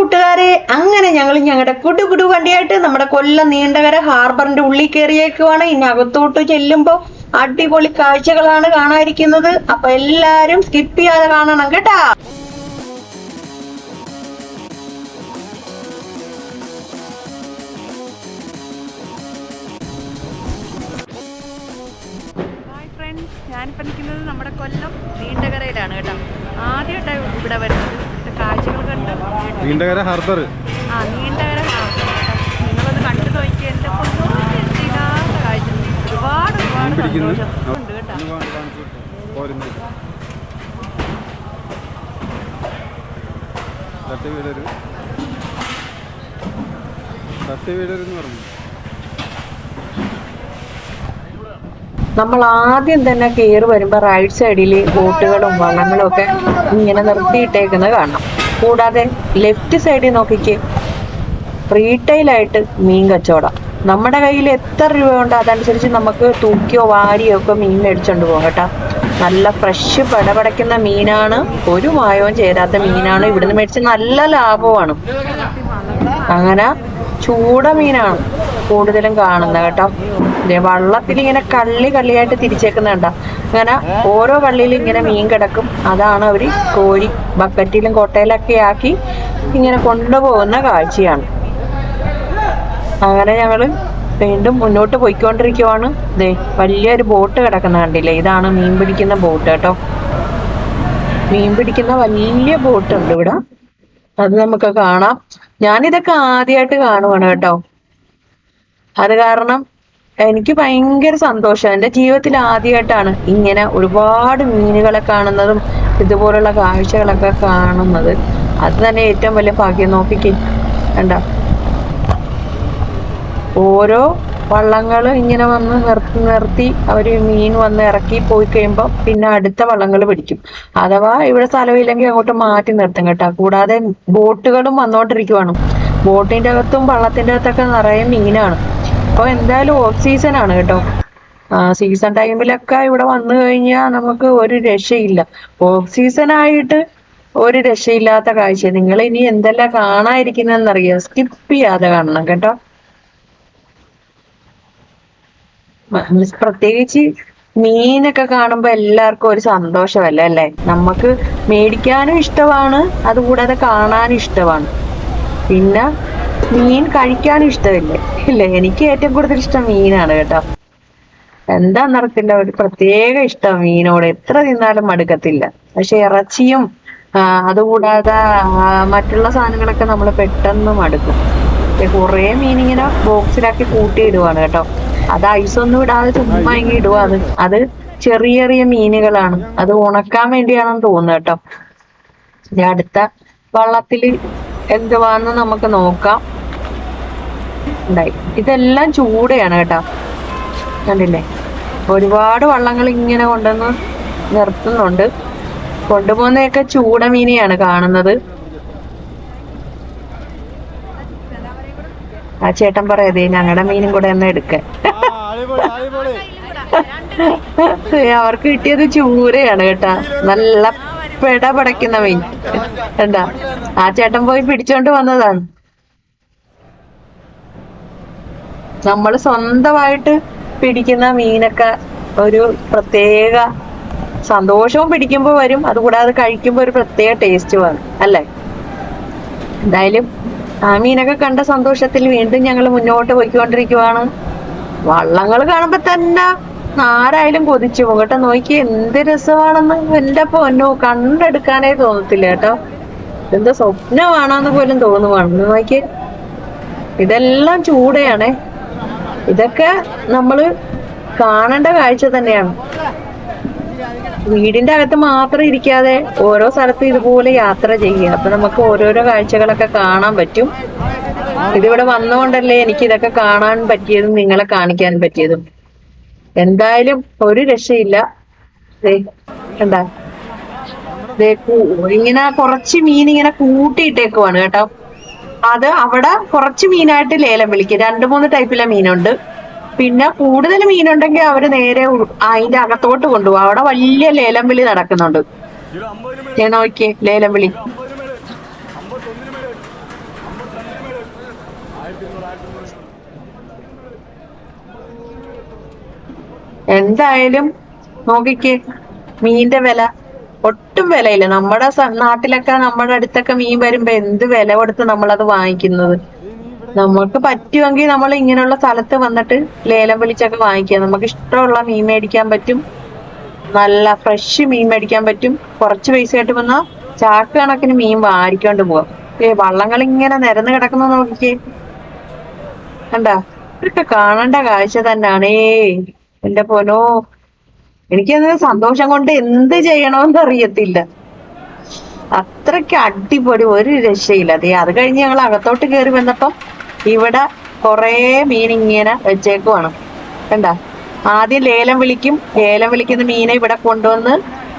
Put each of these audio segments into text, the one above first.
കൂട്ടുകാരെ അങ്ങനെ ഞങ്ങൾ ഞങ്ങളുടെ കുടു കുടു വണ്ടിയായിട്ട് നമ്മുടെ കൊല്ലം നീണ്ടകര ഹാർബറിന്റെ ഉള്ളിൽ കയറിയേക്കുവാണ്. ഇനി അകത്തോട്ട് ചെല്ലുമ്പോ അടിപൊളി കാഴ്ചകളാണ് കാണാതിരിക്കുന്നത് അപ്പൊ എല്ലാരും സ്കിപ്പ് ചെയ്യാതെ കാണണം കേട്ടാ. ഞാനിപ്പോൾ നിൽക്കുന്നത് നമ്മുടെ കൊല്ലം നീണ്ടകരയിലാണ് കേട്ടോ. ആദ്യമായിട്ടാണ് ഇവിടെ വരുന്നത്. നീണ്ടകര ഹാർബർ ആ നീണ്ടകര ഹാർബർ കേട്ടോ നിങ്ങളൊന്ന് കണ്ടു നോക്കി എന്റെ പൊന്നൂറ്റില്ലാത്ത കാഴ്ച. ഒരുപാട് ഒരുപാട് പിടിക്കുന്നു. സന്തോഷം. ഉണ്ട് കേട്ടോ. പോരുന്നു. തട്ടി വീടരു തട്ടി വീടരുന്ന് പറഞ്ഞു. നമ്മൾ ആദ്യം തന്നെ കയറി വരുമ്പോ റൈറ്റ് സൈഡിൽ ബോട്ടുകളും വള്ളങ്ങളും ഒക്കെ ഇങ്ങനെ നിർത്തിയിട്ടേക്കുന്നത് കാണാം. കൂടാതെ ലെഫ്റ്റ് സൈഡിൽ നോക്കിക്ക്. റീറ്റെയിൽ ആയിട്ട് മീൻ കച്ചവടം. നമ്മുടെ കയ്യിൽ എത്ര രൂപയുണ്ട്? അതനുസരിച്ച് നമുക്ക് തൂക്കിയോ വാരിയോ ഒക്കെ മീൻ മേടിച്ചോണ്ട് പോകാം കേട്ടോ. നല്ല ഫ്രഷ് പടപടയ്ക്കുന്ന മീനാണ്. ഒരു മായവും ചേരാത്ത മീനാണ്. ഇവിടുന്ന് മേടിച്ച് നല്ല ലാഭമാണ്. അങ്ങനെ ചൂട മീനാണ് കൂടുതലും കാണുന്നത് കേട്ടോ. വള്ളത്തിൽ ഇങ്ങനെ കള്ളി കള്ളിയായിട്ട് തിരിച്ചേക്കുന്ന കണ്ടോ അങ്ങനെ ഓരോ കള്ളിയിലും ഇങ്ങനെ മീൻ കിടക്കും. അതാണ് അവർ കോഴി ബക്കറ്റിലും കൊട്ടയിലൊക്കെ ആക്കി ഇങ്ങനെ കൊണ്ടുപോകുന്ന കാഴ്ചയാണ്. അങ്ങനെ ഞങ്ങൾ വീണ്ടും മുന്നോട്ട് പോയിക്കൊണ്ടിരിക്കുവാണ്. ദേ വലിയൊരു ബോട്ട് കിടക്കുന്ന കണ്ടില്ലേ? ഇതാണ് മീൻ പിടിക്കുന്ന ബോട്ട് കേട്ടോ. മീൻ പിടിക്കുന്ന വലിയ ബോട്ട് ഉണ്ട് ഇവിടെ. അത് നമുക്ക് കാണാം. ഞാനിതൊക്കെ ആദ്യമായിട്ട് കാണുവാണ് കേട്ടോ. അത് കാരണം എനിക്ക് ഭയങ്കര സന്തോഷം. എന്റെ ജീവിതത്തിൽ ആദ്യമായിട്ടാണ് ഇങ്ങനെ ഒരുപാട് മീനുകളെ കാണുന്നതും ഇതുപോലുള്ള കാഴ്ചകളൊക്കെ കാണുന്നത്. അത് തന്നെ ഏറ്റവും വലിയ ഭാഗ്യം. നോക്കിക്കേ. ഓരോ വള്ളങ്ങൾ ഇങ്ങനെ വന്ന് നിർത്തി നിർത്തി അവർ മീൻ വന്ന് ഇറക്കി പോയി കഴിയുമ്പോൾ പിന്നെ അടുത്ത വള്ളങ്ങൾ പിടിക്കും. അഥവാ ഇവിടെ സ്ഥലമില്ലെങ്കിൽ അങ്ങോട്ട് മാറ്റി നിർത്തും കേട്ടോ. കൂടാതെ ബോട്ടുകളും വന്നോണ്ടിരിക്കുവാണ്. ബോട്ടിന്റെ അകത്തും വള്ളത്തിന്റെ അകത്തൊക്കെ നിറയെ മീനാണ്. അപ്പോൾ എന്തായാലും ഓഫ് സീസൺ ആണ് കേട്ടോ. സീസൺ ടൈമിലൊക്കെ ഇവിടെ വന്നു കഴിഞ്ഞാൽ നമുക്ക് ഒരു രക്ഷയില്ല. ഓഫ് സീസൺ ആയിട്ട് ഒരു രക്ഷയില്ലാത്ത കാഴ്ച നിങ്ങൾ ഇനി എന്തെല്ലാം കാണാതിരിക്കുന്നതെന്നറിയാം? സ്കിപ്പ് ചെയ്യാതെ കാണണം കേട്ടോ. പ്രത്യേകിച്ച് മീനൊക്കെ കാണുമ്പോ എല്ലാവർക്കും ഒരു സന്തോഷമല്ലേ അല്ലേ? നമുക്ക് മേടിക്കാനും ഇഷ്ടമാണ് അതുകൂടാതെ കാണാനും ഇഷ്ടമാണ്. പിന്നെ മീൻ കഴിക്കാനും ഇഷ്ടമില്ലേ? ഇല്ല? എനിക്ക് ഏറ്റവും കൂടുതൽ ഇഷ്ടം മീനാണ് കേട്ടോ. എന്താന്നറിയത്തില്ല ഒരു പ്രത്യേക ഇഷ്ടം മീനോട്. എത്ര തിന്നാലും മടുക്കത്തില്ല. പക്ഷെ ഇറച്ചിയും അതുകൂടാതെ മറ്റുള്ള സാധനങ്ങളൊക്കെ നമ്മൾ പെട്ടെന്ന് മടുക്കും. കുറേ മീൻ ഇങ്ങനെ ബോക്സിലാക്കി കൂട്ടിയിടുവാണ് കേട്ടോ. അത് ഐസൊന്നും ഇടാതെ ചുമ്മാ ഇങ്ങനെ ഇടുക അത് ചെറിയ ചെറിയ മീനുകളാണ്. അത് ഉണക്കാൻ വേണ്ടിയാണെന്ന് തോന്നുന്നു കേട്ടോ. ഇനി അടുത്ത വള്ളത്തിൽ എന്തുവാന്ന് നമുക്ക് നോക്കാം. ഉണ്ടായി ഇതെല്ലാം ചൂടയാണ് കേട്ടോ. കണ്ടില്ലേ? ഒരുപാട് വള്ളങ്ങൾ ഇങ്ങനെ കൊണ്ടുവന്ന് നിർത്തുന്നുണ്ട്. കൊണ്ടുപോകുന്നതൊക്കെ ചൂട മീനെയാണ് കാണുന്നത്. ആ ചേട്ടൻ പറയതേ ഞങ്ങളുടെ മീനും കൂടെ ഒന്ന് എടുക്കാൻ അവർക്ക് കിട്ടിയത് ചൂരയാണ് കേട്ടാ. നല്ല പെട പടയ്ക്കുന്ന മീൻ. എന്താ ആ ചേട്ടൻ പോയി പിടിച്ചോണ്ട് വന്നതാണ്. നമ്മൾ സ്വന്തമായിട്ട് പിടിക്കുന്ന മീനൊക്കെ ഒരു പ്രത്യേക സന്തോഷവും പിടിക്കുമ്പോൾ വരും. അതുകൂടാതെ കഴിക്കുമ്പോൾ ഒരു പ്രത്യേക ടേസ്റ്റ് വേണം അല്ലേ? എന്തായാലും ആ മീനൊക്കെ കണ്ട സന്തോഷത്തിൽ വീണ്ടും ഞങ്ങൾ മുന്നോട്ട് പോയിക്കൊണ്ടിരിക്കുവാണ്. വള്ളങ്ങൾ കാണുമ്പോ തന്നെ ആരായാലും കൊതിച്ചു പോകും കേട്ടോ. നോക്കി എന്ത് രസമാണെന്ന് എന്റെ പൊന്നോ കണ്ടെടുക്കാനേ തോന്നത്തില്ല കേട്ടോ. എന്താ സ്വപ്നമാണെന്ന് പോലും തോന്നുവാണ്. നോക്കി. ഇതെല്ലാം ചൂടയാണേ. ഇതൊക്കെ നമ്മൾ കാണേണ്ട കാഴ്ച തന്നെയാണ്. വീടിന്റെ അകത്ത് മാത്രം ഇരിക്കാതെ ഓരോ സ്ഥലത്തും ഇതുപോലെ യാത്ര ചെയ്യുക. അപ്പൊ നമുക്ക് ഓരോരോ കാഴ്ചകളൊക്കെ കാണാൻ പറ്റും. ഇതിവിടെ വന്നുകൊണ്ടല്ലേ എനിക്ക് ഇതൊക്കെ കാണാൻ പറ്റിയതും നിങ്ങളെ കാണിക്കാൻ പറ്റിയതും. എന്തായാലും ഒരു രക്ഷയില്ല. കൂ- ഇങ്ങനെ കുറച്ച് മീൻ ഇങ്ങനെ കൂട്ടിയിട്ടേക്കുവാണ് കേട്ടോ. അത് അവിടെ കുറച്ച് മീനായിട്ട് ലേലം വിളിക്കും. രണ്ട് മൂന്ന് ടൈപ്പിലെ മീനുണ്ട്. പിന്നെ കൂടുതൽ മീനുണ്ടെങ്കിൽ അവർ നേരെ അതിന്റെ അകത്തോട്ട് കൊണ്ടുപോകും. അവിടെ വലിയ ലേലം വിളി നടക്കുന്നുണ്ട്. ഞാൻ നോക്കിയേ ലേലം വിളി എന്തായാലും നോക്കിക്കേ മീന്റെ വില ഒട്ടും വിലയില്ല. നമ്മുടെ നാട്ടിലൊക്കെ നമ്മുടെ അടുത്തൊക്കെ മീൻ വരുമ്പോ എന്ത് വില കൊടുത്ത് നമ്മളത് വാങ്ങിക്കുന്നത്? നമുക്ക് പറ്റുമെങ്കിൽ നമ്മൾ ഇങ്ങനെയുള്ള സ്ഥലത്ത് വന്നിട്ട് ലേലം വിളിച്ചൊക്കെ വാങ്ങിക്കാം നമുക്ക് ഇഷ്ടമുള്ള മീൻ മേടിക്കാൻ പറ്റും. നല്ല ഫ്രഷ് മീൻ മേടിക്കാൻ പറ്റും. കുറച്ച് പൈസ ആയിട്ട് വന്നാൽ ചാക്ക് കണക്കിന് മീൻ വാരിക്കൊണ്ട് പോവാം. ഏ വള്ളങ്ങൾ ഇങ്ങനെ നിരന്ന് കിടക്കുന്ന നോക്കിക്കേ. കണ്ടാ? ഇതൊക്കെ കാണേണ്ട കാഴ്ച തന്നെയാണേ എന്റെ പോനോ എനിക്കത് സന്തോഷം കൊണ്ട് എന്ത് ചെയ്യണമെന്ന് അറിയത്തില്ല. അത്രയ്ക്ക് അടിപൊളി ഒരു രക്ഷയില്ല. അതെ അത് കഴിഞ്ഞ് ഞങ്ങൾ അകത്തോട്ട് കയറി വന്നപ്പം ഇവിടെ കുറേ മീൻ ഇങ്ങനെ വെച്ചേക്കുവാണ്. കണ്ടാ? ആദ്യം ലേലം വിളിക്കും. ലേലം വിളിക്കുന്ന മീനെ ഇവിടെ കൊണ്ടുവന്ന്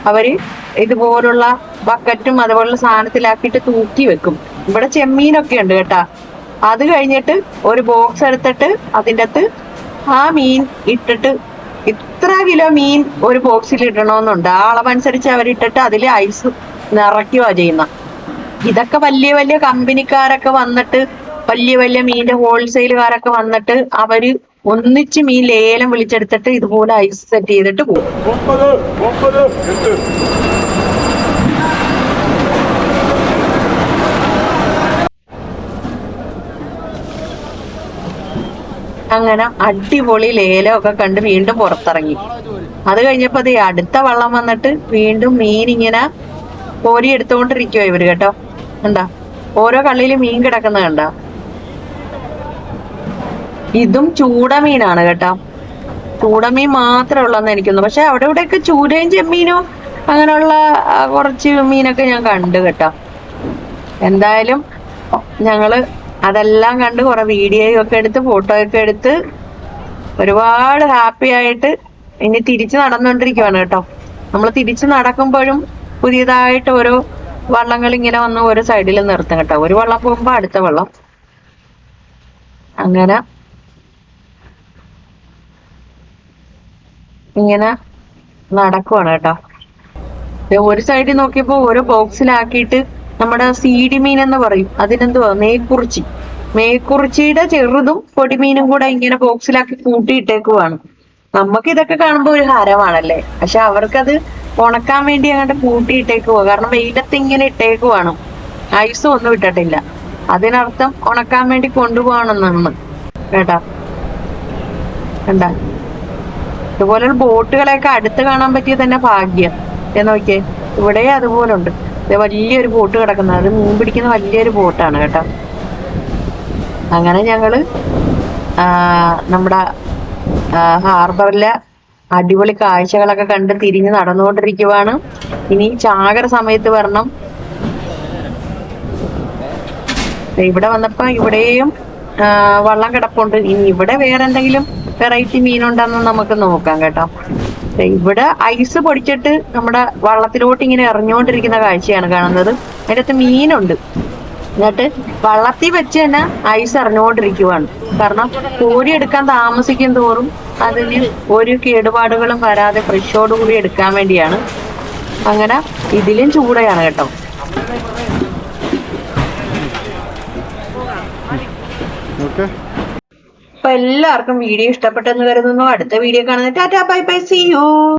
അവർ ഇതുപോലുള്ള ബക്കറ്റും അതുപോലുള്ള സാധനത്തിലാക്കിയിട്ട് തൂക്കി വെക്കും. ഇവിടെ ചെമ്മീനൊക്കെ ഉണ്ട് കേട്ടാ. അത് കഴിഞ്ഞിട്ട് ഒരു ബോക്സ് എടുത്തിട്ട് അതിന്റെ അകത്ത് ആ മീൻ ഇട്ടിട്ട് ഇത്ര കിലോ മീൻ ഒരു ബോക്സിൽ ഇടണമെന്നുണ്ട് ആ അളവനുസരിച്ച് അവരിട്ടിട്ട് അതിൽ ഐസ് നിറയ്ക്കുക ചെയ്യുന്ന. ഇതൊക്കെ വലിയ വലിയ കമ്പനിക്കാരൊക്കെ വന്നിട്ട് വലിയ വലിയ മീനിന്റെ ഹോൾസെയിലുകാരൊക്കെ വന്നിട്ട് അവർ ഒന്നിച്ച് മീൻ ലേലം വിളിച്ചെടുത്തിട്ട് ഇതുപോലെ ഐസ് സെറ്റ് ചെയ്തിട്ട് പോകും. അങ്ങനെ അടിപൊളി ലേലമൊക്കെ കണ്ട് വീണ്ടും പുറത്തിറങ്ങി. അത് കഴിഞ്ഞപ്പോ അത് അടുത്ത വള്ളം വന്നിട്ട് വീണ്ടും മീൻ ഇങ്ങനെ കോരി എടുത്തുകൊണ്ടിരിക്കുവോ ഇവർ കേട്ടോ. എന്താ ഓരോ കള്ളിയിൽ മീൻ കിടക്കുന്ന കണ്ട? ഇതും ചൂടമീനാണ് കേട്ടോ. ചൂടമീൻ മാത്രമേ ഉള്ളെന്ന് എനിക്കൊന്നു. പക്ഷെ അവിടെ ഇവിടെയൊക്കെ ചൂരയും ചെമ്മീനും അങ്ങനെയുള്ള കുറച്ച് മീനൊക്കെ ഞാൻ കണ്ടു കേട്ടോ. എന്തായാലും ഞങ്ങൾ അതെല്ലാം കണ്ട് കുറെ വീഡിയോ ഒക്കെ എടുത്ത് ഫോട്ടോ ഒക്കെ എടുത്ത് ഒരുപാട് ഹാപ്പി ആയിട്ട് ഇനി തിരിച്ചു നടന്നുകൊണ്ടിരിക്കുവാണ് കേട്ടോ. നമ്മൾ തിരിച്ചു നടക്കുമ്പോഴും പുതിയതായിട്ട് ഓരോ വള്ളങ്ങൾ ഇങ്ങനെ വന്ന് ഓരോ സൈഡിൽ നിർത്തും കേട്ടോ. ഒരു വള്ളം പോകുമ്പോ അടുത്ത വള്ളം. അങ്ങനെ ഇങ്ങനെ നടക്കുവാണ് കേട്ടോ. ഒരു സൈഡിൽ നോക്കിയപ്പോ ഓരോ ബോക്സിലാക്കിയിട്ട് നമ്മുടെ സീഡി മീൻ എന്ന് പറയും. അതിനെന്തുവാ? മേക്കുറിച്ചി. മേക്കുറിച്ചിയുടെ ചെറുതും പൊടിമീനും കൂടെ ഇങ്ങനെ ബോക്സിലാക്കി കൂട്ടിയിട്ടേക്കുവാണ്. നമുക്ക് ഇതൊക്കെ കാണുമ്പോ ഒരു ഹരമാണല്ലേ? പക്ഷെ അവർക്കത് ഉണക്കാൻ വേണ്ടി അങ്ങോട്ട് കൂട്ടിയിട്ടേക്കുവാ. കാരണം വെയിലത്ത് ഇങ്ങനെ ഇട്ടേക്കുവാണ്. ഐസും ഒന്നും ഇട്ടിട്ടില്ല. അതിനർത്ഥം ഉണക്കാൻ വേണ്ടി കൊണ്ടുപോകണം നമ്മൾ കേട്ടാ? കണ്ടാ? ഇതുപോലുള്ള ബോട്ടുകളെയൊക്കെ അടുത്ത് കാണാൻ പറ്റിയ തന്നെ ഭാഗ്യം. നോക്കിയേ ഇവിടെ അതുപോലെ ഉണ്ട് വലിയൊരു ബോട്ട് കിടക്കുന്നത്. അത് മീൻ പിടിക്കുന്ന വലിയൊരു ബോട്ടാണ് കേട്ടോ. അങ്ങനെ ഞങ്ങൾ നമ്മുടെ ഹാർബറിലെ അടിപൊളി കാഴ്ചകളൊക്കെ കണ്ട് തിരിഞ്ഞ് നടന്നുകൊണ്ടിരിക്കുവാണ്. ഇനി ചാകര സമയത്ത് വരണം. ഇവിടെ വന്നപ്പോ ഇവിടെയും വള്ളം കിടപ്പുണ്ട്. ഇനി ഇവിടെ വേറെ എന്തെങ്കിലും വെറൈറ്റി മീനുണ്ടെന്ന് നമുക്ക് നോക്കാം കേട്ടോ. ഇവിടെ ഐസ് പൊടിച്ചിട്ട് നമ്മുടെ വള്ളത്തിലോട്ട് ഇങ്ങനെ ഇറങ്ങിക്കൊണ്ടിരിക്കുന്ന കാഴ്ചയാണ് കാണുന്നത്. അതിന്റെ അകത്ത് മീനുണ്ട്. എന്നിട്ട് വള്ളത്തിൽ വെച്ച് തന്നെ ഐസ് ഇറങ്ങിക്കൊണ്ടിരിക്കുവാണ് കാരണം കോരി എടുക്കാൻ താമസിക്കും തോറും അതിന് ഒരു കേടുപാടുകളും വരാതെ ഫ്രഷോടുകൂടി എടുക്കാൻ വേണ്ടിയാണ്. അങ്ങനെ ഇതിലും ചൂടയാണ് കേട്ടോ. ഓക്കെ. അപ്പൊ എല്ലാവർക്കും വീഡിയോ ഇഷ്ടപ്പെട്ടെന്ന് കരുതുന്നു. അടുത്ത വീഡിയോ കാണുന്നത് tata bye bye see you